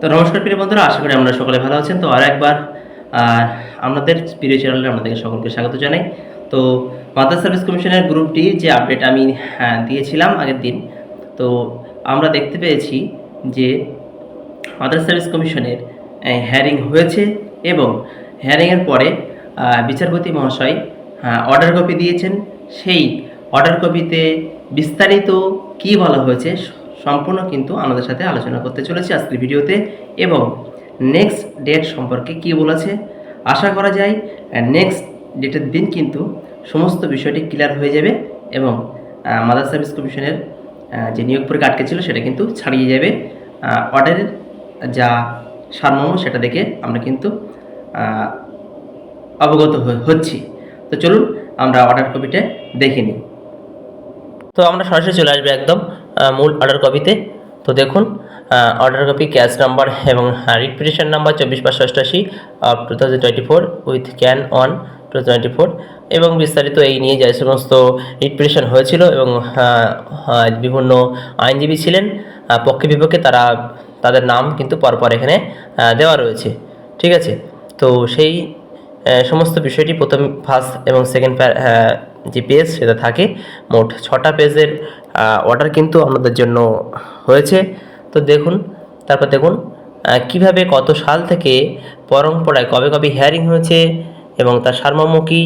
তো নমস্কার প্রিয় বন্ধুরা আশা করি আমরা সকলে ভালো আছেন। তো আর একবার আমাদের প্রিয় চ্যানেলে আপনাদের সকলকে স্বাগত জানাই। তো মাদার সার্ভিস কমিশনের গ্রুপটি যে আপডেট আমি হ্যাঁ, দিয়েছিলাম আগের দিন তো আমরা দেখতে পেয়েছি যে মাদার সার্ভিস কমিশনের হ্যারিং হয়েছে এবং হ্যারিংয়ের পরে বিচারপতি মহাশয় অর্ডার কপি দিয়েছেন। সেই অর্ডার কপিতে বিস্তারিত কি বলা হয়েছে সম্পূর্ণ কিন্তু আমাদের সাথে আলোচনা করতে চলেছি আজকের ভিডিওতে এবং নেক্সট ডেট সম্পর্কে কি বলেছে? আশা করা যায় নেক্সট ডেটের দিন কিন্তু সমস্ত বিষয়টি ক্লিয়ার হয়ে যাবে এবং মাদার সার্ভিস কমিশনের যে নিয়োগ পরীক্ষা আটকে ছিল সেটা কিন্তু ছাড়িয়ে যাবে। অর্ডারের যা সারমর্ম সেটা দেখে আমরা কিন্তু অবগত হচ্ছি। তো চলুন আমরা অর্ডার কপিটা দেখে নিই। তো আমরা সরাসরি চলে আসবে একদম। মূল অর্ডার কপিতে তো দেখুন অর্ডার কপি ক্যাশ নাম্বার এবং রিট পিটিশন নাম্বার চব্বিশ পাঁচশো অষ্টাশি two thousand twenty four with can on two twenty four এবং বিস্তারিত এই নিয়ে যে সমস্ত রিট পিটিশন হয়েছিল এবং বিভিন্ন আইনজীবী ছিলেন পক্ষে বিপক্ষে তারা তাদের নাম কিন্তু পরপর এখানে দেওয়া রয়েছে। ঠিক আছে? তো সেই সমস্ত বিষয়টি প্রথম ফার্স্ট এবং সেকেন্ড যে পেজ সেটা থাকে, মোট ছটা পেজের অর্ডার কিন্তু আমাদের জন্য হয়েছে। তো দেখুন, তারপর দেখুন কীভাবে কত সাল থেকে পরম্পরায় কবে কবে হিয়ারিং হয়েছে এবং তার সারমর্ম কী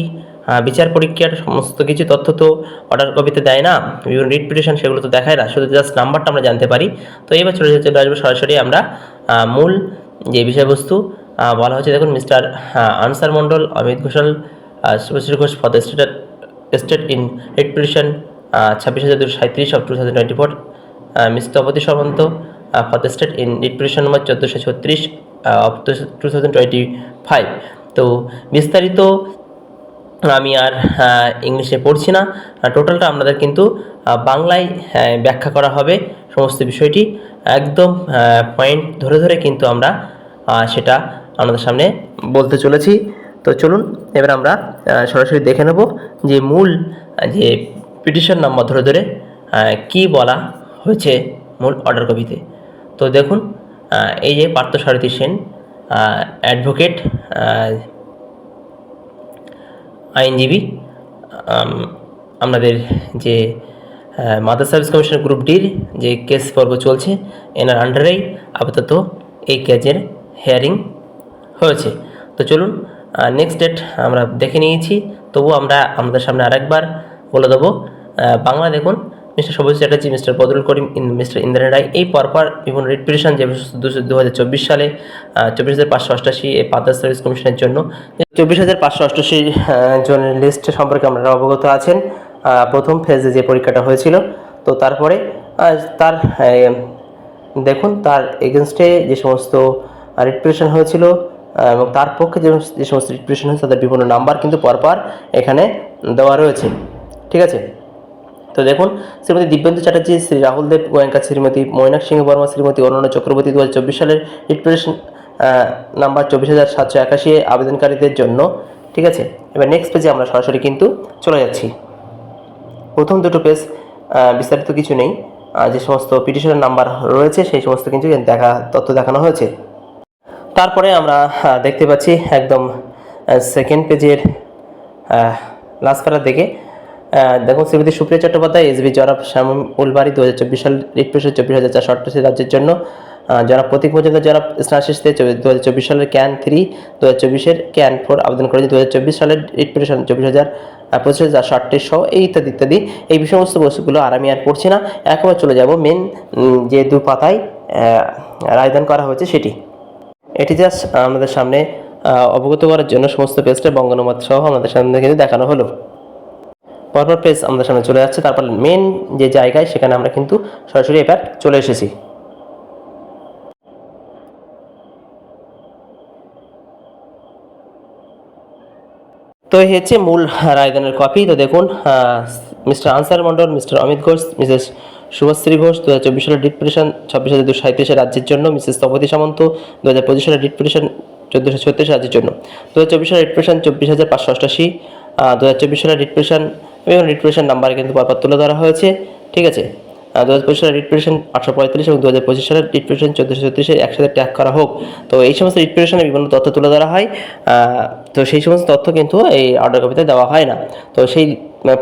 বিচার পরীক্ষার সমস্ত কিছু তথ্য তো অর্ডার কপিতে দেয় না। বিভিন্ন রিট সেগুলো তো দেখায় না, শুধু জাস্ট নাম্বারটা আমরা জানতে পারি। তো এবার চলে চলে আসব সরাসরি আমরা মূল যে বিষয়বস্তু বলা হচ্ছে, দেখুন mister Ansar Mondal, Amit Ghoshal Subhashree Ghosh for the state state in writ petition ছাব্বিশ হাজার দুশো সাঁত্রিশ of two thousand twenty four mister Apati Samanta for state in writ petition number চোদ্দোশো ছত্রিশ of two thousand twenty five তো বিস্তারিত আমি আর ইংলিশে পড়ছি না। টোটালটা আপনাদের কিন্তু বাংলায় ব্যাখ্যা করা হবে সমস্ত বিষয়টি। একদম পয়েন্ট ধরে ধরে কিন্তু আমরা সেটা আপনাদের সামনে বলতে চলেছি। তো চলুন, এবার আমরা সরাসরি দেখে নেব যে মূল, যে পিটিশন নাম্বার ধরে ধরে কি বলা হয়েছে মূল অর্ডার কপিতে? তো দেখুন এই যে পার্থসারথী সেন অ্যাডভোকেট আইনজীবী আম, আমাদের যে মাদার সার্ভিস কমিশন গ্রুপ ডির যে কেস পর্ব চলছে এনার আন্ডারেই আপাতত এই কেজের হেয়ারিং হয়েছে। তো চলুন নেক্সট ডেট আমরা দেখে নিয়েছি তবু আমরা আমাদের সামনে আরেকবার বলে দেবো বাংলা দেখুন, mister Sabuj Chatterjee, mister Badrul Karim mister Indren Roy, এই পরপর বিভিন্ন রিট পিটিশন যে দু হাজার চব্বিশ সালে চব্বিশ হাজার পাঁচশো অষ্টাশি এই মাদার সার্ভিস কমিশনের জন্য চব্বিশ হাজার পাঁচশো অষ্টাশি জনের লিস্ট সম্পর্কে আপনারা অবগত আছেন প্রথম ফেজে যে পরীক্ষাটা হয়েছিল, তো তারপরে তার দেখুন, তার এগেনস্টে যে সমস্ত রিপ্রেশন হয়েছিল এবং তার পক্ষে যে যে সমস্ত রিপ্রেশন হয়েছে, তাদের বিভিন্ন নাম্বার কিন্তু পরপর এখানে দেওয়া রয়েছে, ঠিক আছে? তো দেখুন, শ্রীমতী দিব্যেন্দু চ্যাটার্জি, শ্রী রাহুল দেব, গোয়েঙ্কা, শ্রীমতী মৈনাক সিংহ বর্মা শ্রীমতী অরুণা চক্রবর্তী দু হাজার চব্বিশ সালের রিপ্রেশন নাম্বার চব্বিশ হাজার সাতশো একাশি আবেদনকারীদের জন্য, ঠিক আছে? এবার নেক্সট পেজে আমরা সরাসরি কিন্তু চলে যাচ্ছি। প্রথম দুটো পেজ বিস্তারিত কিছু নেই। যে সমস্ত পিটিশনের নাম্বার রয়েছে, সেই সমস্ত কিন্তু দেখা, তথ্য দেখানো হয়েছে। তারপরে আমরা দেখতে পাচ্ছি একদম সেকেন্ড পেজের লাস্ট প্যারার দিকে। দেখুন শ্রীমতী সুপ্রিয়া চট্টোপাধ্যায় এসবি জনাব শ্যামল উলবাড়ি দু হাজার চব্বিশ সাল রিট চব্বিশ হাজার চারশো আটষট্টি রাজ্যের জন্য জনাব প্রতীক মজুমদার জনাব স্নাশিসতে দু হাজার চব্বিশ সালের ক্যান থ্রি দু হাজার চব্বিশের ক্যান ফোর আবেদন করেছে দু হাজার চব্বিশ সালের রিট চব্বিশ হাজার পঁচিশ হাজার আটত্রিশ সহ, এই ইত্যাদি ইত্যাদি, এই সমস্ত বস্তুগুলো আর আমি আর পড়ছি না। একবার চলে যাব মেন যে দু পাতায় রায়দান করা হয়েছে সেটি। এটি জাস্ট আমাদের সামনে অবগত করার জন্য সমস্ত পেজটা বঙ্গানুবাদ সহ আমাদের সামনে কিন্তু দেখানো হলো। পরপর পেজ আমাদের সামনে চলে যাচ্ছে তারপর মেন যে জায়গায় সেখানে আমরা কিন্তু সরাসরি এবার চলে এসেছি। তো এই হচ্ছে মূল রায়দানের কপি তো দেখুন mister Ansar Mandal mister Amit Ghosh, Mrs Subhashree Ghosh দু হাজার চব্বিশ সালের ডিট পিটিশন ছাব্বিশ হাজার দুশো সাঁত্রিশের রাজ্যের জন্য, মিসেস তপতি সামন্ত দু হাজার পঁচিশ সালের ডিট পিটিশন চোদ্দোশো ছত্রিশ রাজ্যের জন্য। দু হাজার চব্বিশ সালের ডিট পিটিশন চব্বিশ হাজার পাঁচশো অষ্টাশি। দু হাজার চব্বিশ সালের ডিট পিটিশন এবং ডিট পিটিশন নাম্বার কিন্তু পরপর তুলে ধরা হয়েছে, ঠিক আছে? দু হাজার পঁচিশ সালের রিট পিটিশন আটশো পঁয়তাল্লিশ এবং দু হাজার পঁচিশ সালের রিট পিটিশন চোদ্দোশো ছত্রিশের একসাথে ট্যাগ করা হোক। তো এই সমস্ত রিট পিটিশনে বিভিন্ন তথ্য তুলে ধরা হয়। তো সেই সমস্ত তথ্য কিন্তু এই অর্ডার কপিতে দেওয়া হয় না। তো সেই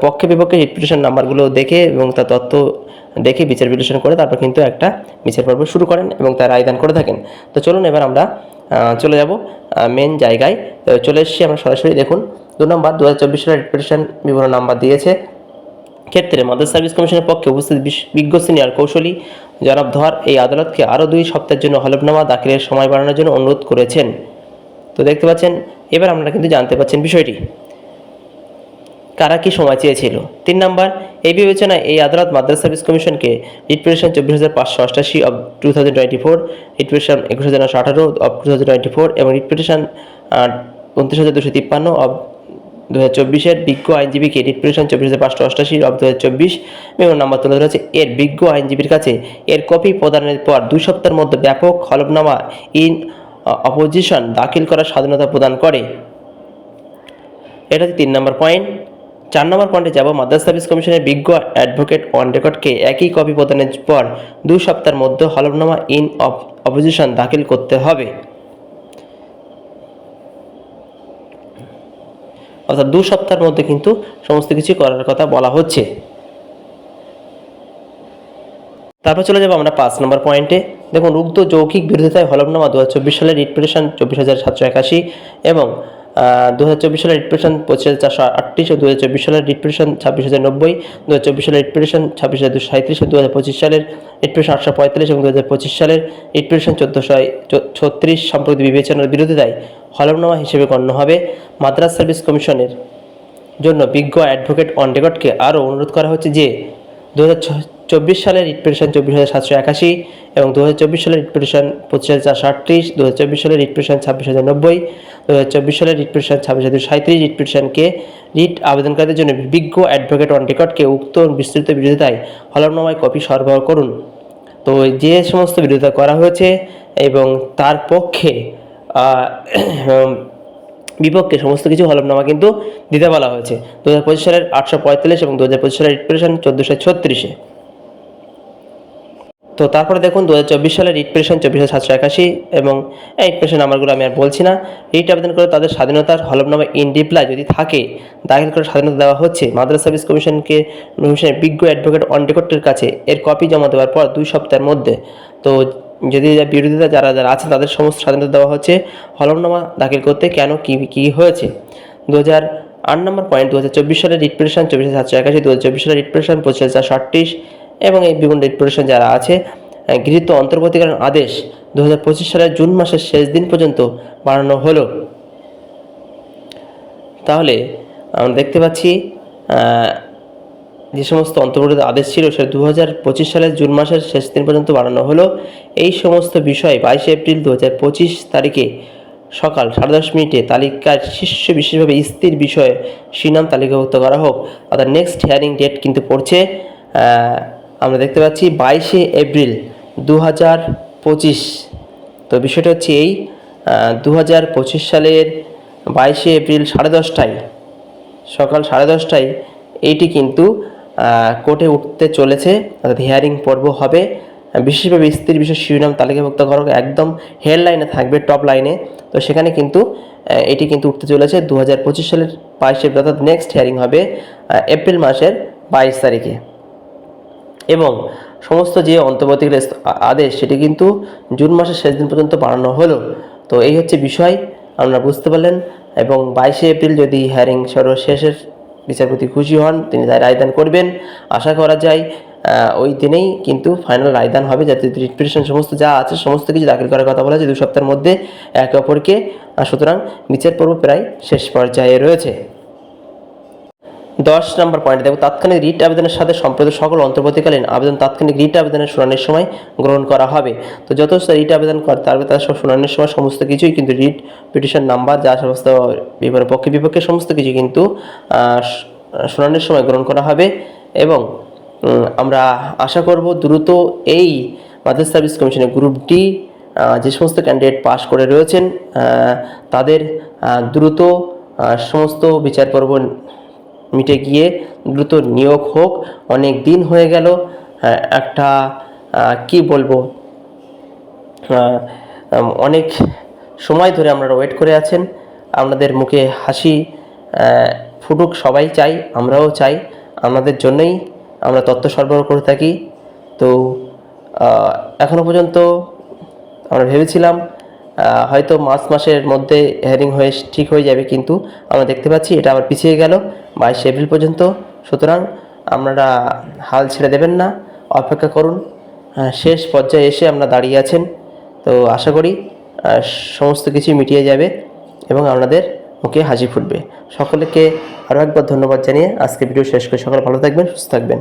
পক্ষে বিপক্ষে রিট পিটিশন নাম্বারগুলো দেখে এবং তার তথ্য দেখে বিচার বিশ্লেষণ করে তারপর কিন্তু একটা বিচার পর্ব শুরু করেন এবং তার আয়দান করে থাকেন। তো চলুন এবার আমরা চলে যাব মেন জায়গায়। চলে এসেছি আমরা সরাসরি, দেখুন, দু নম্বর দু হাজার চব্বিশ সালের রিপ্রেশন বিভিন্ন নাম্বার দিয়েছে। ক্ষেত্রে মাদার সার্ভিস কমিশনের পক্ষে উপস্থিত বিজ্ঞ সিনিয়র কৌশলী জনাব ধর এই আদালতকে আরও দুই সপ্তাহের জন্য হলফনামা দাখিলের সময় বাড়ানোর জন্য অনুরোধ করেছেন। তো দেখতে পাচ্ছেন, এবার আমরা কিন্তু জানতে পাচ্ছেন বিষয়টি। কারা কি সময় চেয়েছিল? তিন নম্বর, এই বিবেচনায় এই আদালত মাদ্রাস সার্ভিস কমিশনকে রিটপিটিশন চব্বিশ হাজার পাঁচশো অষ্টাশি of two thousand twenty four writ petition একুশ হাজার নশো আঠারো of two thousand twenty four এবং রিটপিটিশন উনত্রিশ হাজার দুশো তিপ্পান্ন অব দু হাজার চব্বিশের বিজ্ঞ আইনজীবীকে রিটপিটিশন চব্বিশ হাজার পাঁচশো অষ্টাশি অব দু হাজার চব্বিশ বিভিন্ন নাম্বার তুলে ধরেছে এর বিজ্ঞ আইনজীবীর কাছে এর কপি প্রদানের পর দুই সপ্তাহের মধ্যে ব্যাপক হলফনামা ইন অপোজিশন দাখিল করার স্বাধীনতা প্রদান করে। এটা হচ্ছে তিন নম্বর পয়েন্ট চার নম্বর পয়েন্টে যাব। মাদ্রাস সার্ভিস কমিশনের বিজ্ঞ অ্যাডভোকেট অন রেকর্ডকে একই কপি প্রদানের পর দুই সপ্তাহের মধ্যে হলফনামা ইন অফ অপোজিশন দাখিল করতে হবে। অর্থাৎ দু সপ্তাহের মধ্যে কিন্তু সমস্ত কিছু করার কথা বলা হচ্ছে। তারপর চলে যাব আমরা পাঁচ নম্বর পয়েন্টে। দেখুন, উক্ত যৌখিক বিরোধিতায় হলফনামা দু হাজার চব্বিশ সালের রিট পিটিশন চব্বিশ হাজার সাতশো একাশি এবং দু হাজার চব্বিশ সালের রিট পিটিশন পঁচিশ হাজার চারশো আটত্রিশ দু হাজার চব্বিশ সালের রিট ছাব্বিশ হাজার নব্বই দু হাজার চব্বিশ সালের রিট ছাব্বিশ হাজার দুশো সাঁত্রিশ দু হাজার পঁচিশ সালের রিট আটশো পঁয়তাল্লিশ এবং দু হাজার পঁচিশ সালের রিট পিটিশন চোদ্দোশো ছত্রিশ সম্পর্কিত বিবেচনার বিরোধিতায় হলফনামা হিসেবে গণ্য হবে মাদ্রাস সার্ভিস কমিশনের জন্য বিজ্ঞ অ্যাডভোকেট অন রেকর্ডকে আরও অনুরোধ করা হচ্ছে যে দু চব্বিশ সালের রিট চব্বিশ হাজার সাতশো একাশি এবং দু হাজার চব্বিশ সালের রিট পঁচিশ হাজার চারশো আটত্রিশ দু হাজার চব্বিশ সালের রিট ছাব্বিশ হাজার নব্বই দু হাজার চব্বিশ সালের রিট পিটিশন, ছাব্বিশ হাজার সাঁত্রিশ রিট পিটিশনকে রিট আবেদনকারীদের জন্য বিজ্ঞ অ্যাডভোকেট অন রেকর্ডকে উক্ত বিস্তৃত বিরোধিতায় হলফনামায় কপি সরবরাহ করুন। তো যে সমস্ত বিরোধিতা করা হয়েছে এবং তার পক্ষে বিপক্ষে সমস্ত কিছু হলফনামা কিন্তু দিতে বলা হয়েছে। দু হাজার পঁচিশ সালের আটশো পঁয়তাল্লিশ এবং দু হাজার পঁচিশ সালের রিটপিটিশন চোদ্দোশো ছত্রিশে। তো তারপরে দেখুন দু হাজার চব্বিশ সালের রিট পিটিশন চব্বিশ হাজার সাতশো একাশি এবং রিট পিটিশন নাম্বারগুলো আমি আর বলছি না। রিট আবেদন করে তাদের স্বাধীনতার হলফনামা ইন রিপ্লাই যদি থাকে, দাখিল করে স্বাধীনতা দেওয়া হচ্ছে, মাদ্রাস সার্ভিস কমিশনকে কমিশনের বিজ্ঞ অ্যাডভোকেট অন রেকর্ডের কাছে এর কপি জমা দেওয়ার পর দুই সপ্তাহের মধ্যে। তো যদি বিরোধিতা যারা যারা আছে তাদের সমস্ত স্বাধীনতা দেওয়া হচ্ছে, হলফনামা দাখিল করতে কেন কী কী হয়েছে? দু হাজার আট নম্বর পয়েন্ট দু হাজার চব্বিশ সালের রিট পিটিশন চব্বিশ হাজার সাতশো একাশি দু হাজার চব্বিশ সালের রিট পিটিশন পঁচিশ হাজার আটত্রিশ এবং এই বিভিন্ন রিট পিটিশন যারা আছে গৃহীত অন্তর্বর্তীকালীন আদেশ দু হাজার পঁচিশ সালের জুন মাসের শেষ দিন পর্যন্ত বাড়ানো হলো। তাহলে আমরা দেখতে পাচ্ছি যে সমস্ত অন্তর্বর্তী আদেশ ছিল সেটা দু হাজার পঁচিশ সালের জুন মাসের শেষ দিন পর্যন্ত বাড়ানো হলো। এই সমস্ত বিষয় বাইশে এপ্রিল দু হাজার পঁচিশ তারিখে সকাল সাড়ে দশ মিনিটে তালিকার শীর্ষ বিশেষভাবে স্থির বিষয়ে শিনাম তালিকাভুক্ত করা হোক। অর্থাৎ নেক্সট হিয়ারিং ডেট কিন্তু পড়ছে আমরা দেখতে পাচ্ছি বাইশে এপ্রিল দু হাজার পঁচিশ। তো বিষয়টা হচ্ছে এই দু হাজার পঁচিশ সালের বাইশে এপ্রিল সাড়ে দশটায় সকাল সাড়ে দশটায় এইটি কিন্তু কোর্টে উঠতে চলেছে। অর্থাৎ হিয়ারিং পর্ব হবে। বিশেষভাবে স্ত্রীর বিষয় শিরোনাম তালিকাভুক্ত করা হোক, একদম হেডলাইনে থাকবে টপ লাইনে তো সেখানে কিন্তু এটি কিন্তু উঠতে চলেছে দু হাজার পঁচিশ সালের বাইশে এপ্রিল অর্থাৎ নেক্সট হিয়ারিং হবে এপ্রিল মাসের বাইশ তারিখে। এবং সমস্ত যে আ- আদেশ, সেটি কিন্তু জুন মাসের শেষ দিন পর্যন্ত বাড়ানো হলো। তো এই হচ্ছে বিষয়, আপনারা বুঝতে পারলেন। এবং বাইশে এপ্রিল যদি হ্যারিং সর্বশেষের বিচারপতি খুশি হন, তিনি তাই রায়দান করবেন। আশা করা যায় ওই দিনেই কিন্তু ফাইনাল রায়দান হবে। যাতে রিপিটেশন সমস্ত যা আছে, সমস্ত কিছু দাখিল করার কথা বলা হয়েছে। দু সপ্তাহের মধ্যে একে অপরকে সুতরাং বিচার পর্ব প্রায় শেষ পর্যায়ে রয়েছে। দশ নম্বর পয়েন্ট দেখো, তাৎক্ষণিক রিট আবেদনের সাথে সম্প্রতি সকল অন্তর্বর্তীকালীন আবেদন তাৎক্ষণিক রিট আবেদনের শুনানির সময় গ্রহণ করা হবে। তো যত রিট আবেদন করে তার তার সব শুনানির সময় সমস্ত কিছুই কিন্তু রিট, পিটিশন নাম্বার, যা সমস্ত বিবরণ, পক্ষে বিপক্ষে সমস্ত কিছু কিন্তু শুনানির সময় গ্রহণ করা হবে এবং আমরা আশা করব দ্রুত এই মাদ্রাস সার্ভিস কমিশনের গ্রুপ ডি যে সমস্ত ক্যান্ডিডেট পাশ করে রয়েছেন তাদের দ্রুত সমস্ত বিচার পর্ব মিটে গিয়ে দ্রুত নিয়োগ হোক। অনেক দিন হয়ে গেল একটা কি বলব অনেক সময় ধরে আপনারা ওয়েট করে আছেন। আপনাদের মুখে হাসি ফুটুক সবাই চাই আমরাও চাই। আপনাদের জন্যই আমরা তথ্য সরবরাহ করে থাকি। তো আহ, এখনও পর্যন্ত আমরা ভেবেছিলাম হয়তো মার্চ মাসের মধ্যে হেয়ারিং হয়ে ঠিক হয়ে যাবে, কিন্তু আমরা দেখতে পাচ্ছি এটা আবার পিছিয়ে গেল। বাইশে এপ্রিল পর্যন্ত। সুতরাং আপনারা হাল ছেড়ে দেবেন না, অপেক্ষা করুন। শেষ পর্যায়ে এসে আমরা দাঁড়িয়ে আছেন। তো আশা করি সমস্ত কিছু মিটিয়ে যাবে এবং আপনাদের মুখে হাসি ফুটবে। সকলকে আরও একবার ধন্যবাদ জানিয়ে আজকে ভিডিও শেষ করে সকলে ভালো থাকবেন, সুস্থ থাকবেন।